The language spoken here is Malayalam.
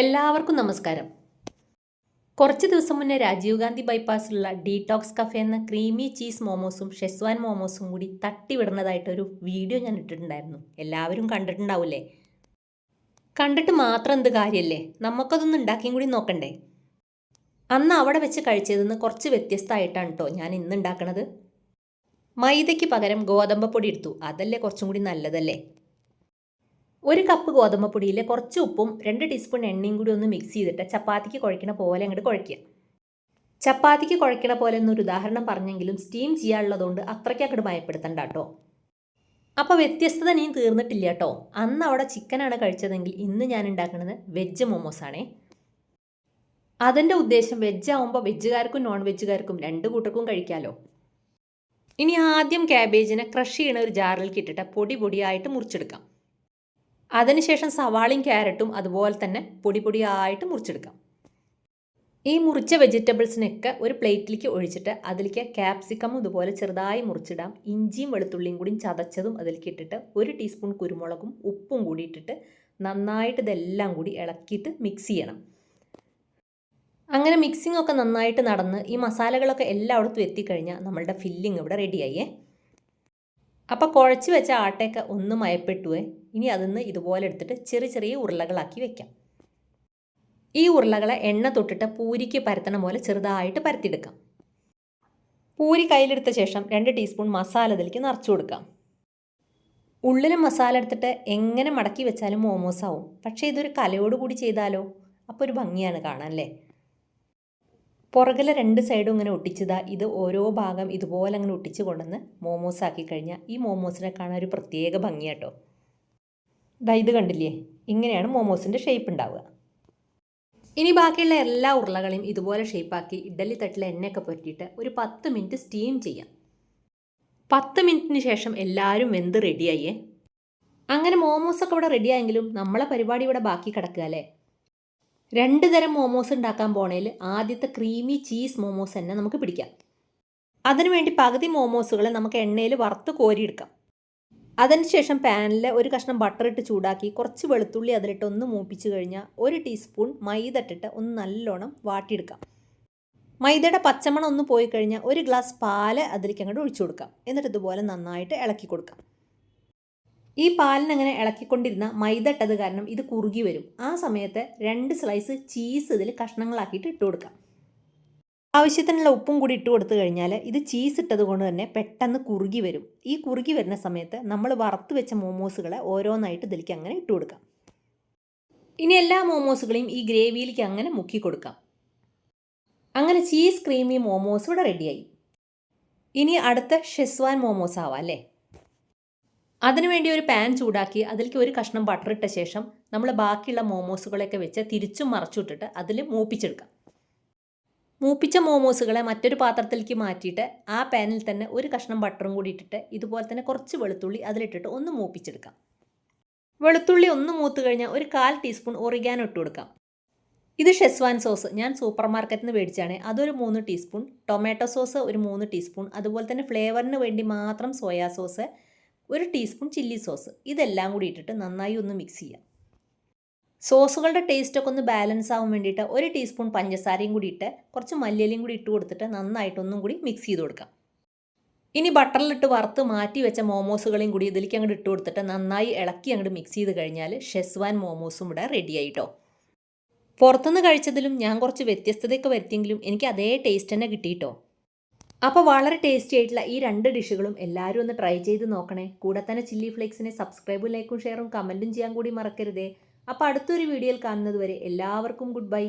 എല്ലാവർക്കും നമസ്കാരം. കുറച്ച് ദിവസം മുന്നേ രാജീവ് ഗാന്ധി ബൈപ്പാസിലുള്ള ഡീടോക്സ് കഫേ എന്ന ക്രീമി ചീസ് മോമോസും ഷെസ്വാൻ മോമോസും കൂടി തട്ടിവിടുന്നതായിട്ടൊരു വീഡിയോ ഞാൻ ഇട്ടിട്ടുണ്ടായിരുന്നു. എല്ലാവരും കണ്ടിട്ടുണ്ടാവില്ലേ? കണ്ടിട്ട് മാത്രം എന്ത് കാര്യമല്ലേ നമുക്കതൊന്നും ഉണ്ടാക്കിയും കൂടി നോക്കണ്ടേ? അന്ന് അവിടെ വെച്ച് കഴിച്ചതെന്ന് കുറച്ച് വ്യത്യസ്തമായിട്ടാണ് കേട്ടോ ഞാൻ ഇന്ന് ഉണ്ടാക്കണത് മൈദയ്ക്ക് പകരം ഗോതമ്പ് പൊടി എടുത്തു. അതല്ലേ കുറച്ചും കൂടി നല്ലതല്ലേ? ഒരു കപ്പ് ഗോതമ്പ് പൊടിയിൽ കുറച്ച് ഉപ്പും രണ്ട് ടീസ്പൂൺ എണ്ണയും കൂടി ഒന്ന് മിക്സ് ചെയ്തിട്ട് ചപ്പാത്തിക്ക് കുഴക്കണ പോലെ അങ്ങോട്ട് കുഴയ്ക്കുക. ചപ്പാത്തിക്ക് കുഴക്കണ പോലെ എന്നൊരു ഉദാഹരണം പറഞ്ഞെങ്കിലും സ്റ്റീം ചെയ്യാനുള്ളതുകൊണ്ട് അത്രയ്ക്ക് അങ്ങോട്ട് ഭയപ്പെടുത്തണ്ട കേട്ടോ അപ്പോൾ വ്യത്യസ്തത നീ തീർന്നിട്ടില്ല കേട്ടോ അന്ന് അവിടെ ചിക്കനാണ് കഴിച്ചതെങ്കിൽ ഇന്ന് ഞാൻ ഉണ്ടാക്കുന്നത് വെജ് മോമോസാണേ അതിന്റെ ഉദ്ദേശം വെജ് ആവുമ്പോൾ വെജുകാർക്കും നോൺ വെജുകാർക്കും രണ്ട് കൂട്ടർക്കും കഴിക്കാമല്ലോ ഇനി ആദ്യം ക്യാബേജിനെ ക്രഷ് ചെയ്യണ ഒരു ജാറിലേക്ക് ഇട്ടിട്ട് പൊടി പൊടിയായിട്ട് മുറിച്ചെടുക്കാം. അതിനുശേഷം സവാളയും ക്യാരറ്റും അതുപോലെ തന്നെ പൊടി പൊടിയായിട്ട് മുറിച്ചെടുക്കാം. ഈ മുറിച്ച വെജിറ്റബിൾസിനൊക്കെ ഒരു പ്ലേറ്റിലേക്ക് ഒഴിച്ചിട്ട് അതിലേക്ക് ക്യാപ്സിക്കം ഇതുപോലെ ചെറുതായി മുറിച്ചിടാം. ഇഞ്ചിയും വെളുത്തുള്ളിയും കൂടി ചതച്ചതും അതിലേക്ക് ഇട്ടിട്ട് ഒരു ടീസ്പൂൺ കുരുമുളകും ഉപ്പും കൂടി ഇട്ടിട്ട് നന്നായിട്ട് ഇതെല്ലാം കൂടി ഇളക്കിയിട്ട് മിക്സ് ചെയ്യണം. അങ്ങനെ മിക്സിംഗ് ഒക്കെ നന്നായിട്ട് നടന്ന് ഈ മസാലകളൊക്കെ എല്ലായിടത്തും എത്തിക്കഴിഞ്ഞാൽ നമ്മളുടെ ഫില്ലിംഗ് ഇവിടെ റെഡിയായേ അപ്പോൾ കുഴച്ച് വെച്ച ആട്ടയൊക്കെ ഒന്ന് മയപ്പെട്ടുവേ. ഇനി അതിന്ന് ഇതുപോലെ എടുത്തിട്ട് ചെറിയ ചെറിയ ഉരുളകളാക്കി വെക്കാം. ഈ ഉരുളകളെ എണ്ണ തൊട്ടിട്ട് പൂരിക്ക് പരത്തണ പോലെ ചെറുതായിട്ട് പരത്തിയെടുക്കാം. പൂരി കയ്യിലെടുത്ത ശേഷം രണ്ട് ടീസ്പൂൺ മസാല ഇതിലേക്ക് നിറച്ചു കൊടുക്കാം. ഉള്ളിൽ മസാല എടുത്തിട്ട് എങ്ങനെ മടക്കി വെച്ചാലും മോമോസ് ആവും പക്ഷേ ഇതൊരു കലയോട് കൂടി ചെയ്താലോ? അപ്പോൾ ഒരു ഭംഗിയാണ് കാണാൻ അല്ലേ? പുറകിലെ രണ്ട് സൈഡും ഇങ്ങനെ ഒട്ടിച്ചതാ. ഇത് ഓരോ ഭാഗം ഇതുപോലെ അങ്ങനെ ഒട്ടിച്ച് കൊണ്ടുവന്ന് മോമോസ് ആക്കി കഴിഞ്ഞാൽ ഈ മോമോസിനെ കാണാൻ ഒരു പ്രത്യേക ഭംഗിയാട്ടോ ദാ ഇത് കണ്ടില്ലേ? ഇങ്ങനെയാണ് മോമോസിന്റെ ഷേപ്പ് ഉണ്ടാവുക. ഇനി ബാക്കിയുള്ള എല്ലാ ഉരുളകളെയും ഇതുപോലെ ഷേപ്പാക്കി ഇഡലി തട്ടിലെ എണ്ണയൊക്കെ പുരട്ടിയിട്ട് ഒരു പത്ത് മിനിറ്റ് സ്റ്റീം ചെയ്യാം. പത്ത് മിനിറ്റിന് ശേഷം എല്ലാവരും വെന്ത് റെഡിയായേ അങ്ങനെ മോമോസൊക്കെ ഇവിടെ റെഡിയായെങ്കിലും നമ്മളെ പരിപാടി ഇവിടെ ബാക്കി കിടക്കുക അല്ലേ? രണ്ട് തരം മോമോസ് ഉണ്ടാക്കാൻ പോണേൽ ആദ്യത്തെ ക്രീമി ചീസ് മോമോസ് തന്നെ നമുക്ക് പിടിക്കാം. അതിനുവേണ്ടി പകുതി മോമോസുകളെ നമുക്ക് എണ്ണയിൽ വറുത്ത് കോരിയെടുക്കാം. അതിനുശേഷം പാനിൽ ഒരു കഷ്ണം ബട്ടർ ഇട്ട് ചൂടാക്കി കുറച്ച് വെളുത്തുള്ളി അതിലിട്ട് ഒന്ന് മൂപ്പിച്ച് കഴിഞ്ഞാൽ ഒരു ടീസ്പൂൺ മൈദ ഇട്ടിട്ട് ഒന്ന് നല്ലോണം വാട്ടിയെടുക്കാം. മൈദയുടെ പച്ചമണം ഒന്ന് പോയി കഴിഞ്ഞാൽ ഒരു ഗ്ലാസ് പാൽ അതിലേക്ക് അങ്ങോട്ട് ഒഴിച്ചു കൊടുക്കാം. എന്നിട്ട് ഇതുപോലെ നന്നായിട്ട് ഇളക്കി കൊടുക്കാം. ഈ പാലിനങ്ങനെ ഇളക്കിക്കൊണ്ടിരുന്ന മൈദ ഇട്ടത് കാരണം ഇത് കുറുകി വരും. ആ സമയത്ത് രണ്ട് സ്ലൈസ് ചീസ് ഇതിൽ കഷ്ണങ്ങളാക്കിയിട്ട് ഇട്ട് കൊടുക്കാം ആവശ്യത്തിനുള്ള ഉപ്പും കൂടി ഇട്ട് കൊടുത്തു കഴിഞ്ഞാൽ ഇത് ചീസ് ഇട്ടത് കൊണ്ട് തന്നെ പെട്ടെന്ന് കുറുകി വരും. ഈ കുറുകി വരുന്ന സമയത്ത് നമ്മൾ വറുത്ത് വെച്ച മോമോസുകളെ ഓരോന്നായിട്ട് ഇതിലേക്ക് അങ്ങനെ ഇട്ട് കൊടുക്കാം ഇനി എല്ലാ മോമോസുകളെയും ഈ ഗ്രേവിയിലേക്ക് അങ്ങനെ മുക്കി കൊടുക്കാം. അങ്ങനെ ചീസ് ക്രീമി മോമോസ് ഇവിടെ റെഡിയായി ഇനി അടുത്ത ഷെസ്വാൻ മോമോസ് ആവാം അല്ലേ? അതിനുവേണ്ടി ഒരു പാൻ ചൂടാക്കി അതിലേക്ക് ഒരു കഷ്ണം ബട്ടർ ഇട്ട ശേഷം നമ്മൾ ബാക്കിയുള്ള മോമോസുകളൊക്കെ വെച്ച് തിരിച്ചും മറച്ചുവിട്ടിട്ട് അതിൽ മൂപ്പിച്ചെടുക്കാം. മൂപ്പിച്ച മോമോസുകളെ മറ്റൊരു പാത്രത്തിലേക്ക് മാറ്റിയിട്ട് ആ പാനിൽ തന്നെ ഒരു കഷ്ണം ബട്ടറും കൂടി ഇട്ടിട്ട് ഇതുപോലെ തന്നെ കുറച്ച് വെളുത്തുള്ളി അതിലിട്ടിട്ട് ഒന്ന് മൂപ്പിച്ചെടുക്കാം. വെളുത്തുള്ളി ഒന്ന് മൂത്ത് കഴിഞ്ഞാൽ ഒരു കാൽ ടീസ്പൂൺ ഒറിഗാനോ ഇട്ട് കൊടുക്കാം. ഇത് ഷെസ്വാൻ സോസ് ഞാൻ സൂപ്പർ മാർക്കറ്റിൽ നിന്ന് മേടിച്ചാണ് അതൊരു മൂന്ന് ടീസ്പൂൺ ടൊമാറ്റോ സോസ് ഒരു മൂന്ന് ടീസ്പൂൺ അതുപോലെ തന്നെ ഫ്ലേവറിന് വേണ്ടി മാത്രം സോയാ സോസ് ഒരു ടീസ്പൂൺ ചില്ലി സോസ്. ഇതെല്ലാം കൂടി ഇട്ടിട്ട് നന്നായി ഒന്ന് മിക്സ് ചെയ്യാം. സോസുകളുടെ ടേസ്റ്റൊക്കെ ഒന്ന് ബാലൻസ് ആവാൻ വേണ്ടിയിട്ട് ഒരു ടീസ്പൂൺ പഞ്ചസാരയും കൂടി ഇട്ട് കുറച്ച് മല്ലിയിലയും കൂടി ഇട്ട് കൊടുത്തിട്ട് നന്നായിട്ടൊന്നും കൂടി മിക്സ് ചെയ്ത് കൊടുക്കാം. ഇനി ബട്ടറിലിട്ട് വറുത്ത് മാറ്റി വെച്ച മോമോസുകളെയും കൂടി ഇതിലേക്ക് അങ്ങോട്ട് ഇട്ട് കൊടുത്തിട്ട് നന്നായി ഇളക്കി അങ്ങോട്ട് മിക്സ് ചെയ്ത് കഴിഞ്ഞാൽ ഷെസ്വാൻ മോമോസും ഇവിടെ റെഡി ആയിട്ടോ. പുറത്തുനിന്ന് കഴിച്ചതിലും ഞാൻ കുറച്ച് വ്യത്യസ്തതയൊക്കെ വരുത്തിയെങ്കിലും എനിക്ക് അതേ ടേസ്റ്റ് തന്നെ കിട്ടിയിട്ടോ. അപ്പോൾ വളരെ ടേസ്റ്റി ആയിട്ടുള്ള ഈ രണ്ട് ഡിഷുകളും എല്ലാവരും ഒന്ന് ട്രൈ ചെയ്ത് നോക്കണേ. കൂടെ തന്നെ ചില്ലി ഫ്ലേക്സിനെ സബ്സ്ക്രൈബും ലൈക്കും ഷെയറും കമന്റും ചെയ്യാൻ കൂടി മറക്കരുതേ. അപ്പോൾ അടുത്തൊരു വീഡിയോയിൽ കാണുന്നത് വരെ എല്ലാവർക്കും ഗുഡ് ബൈ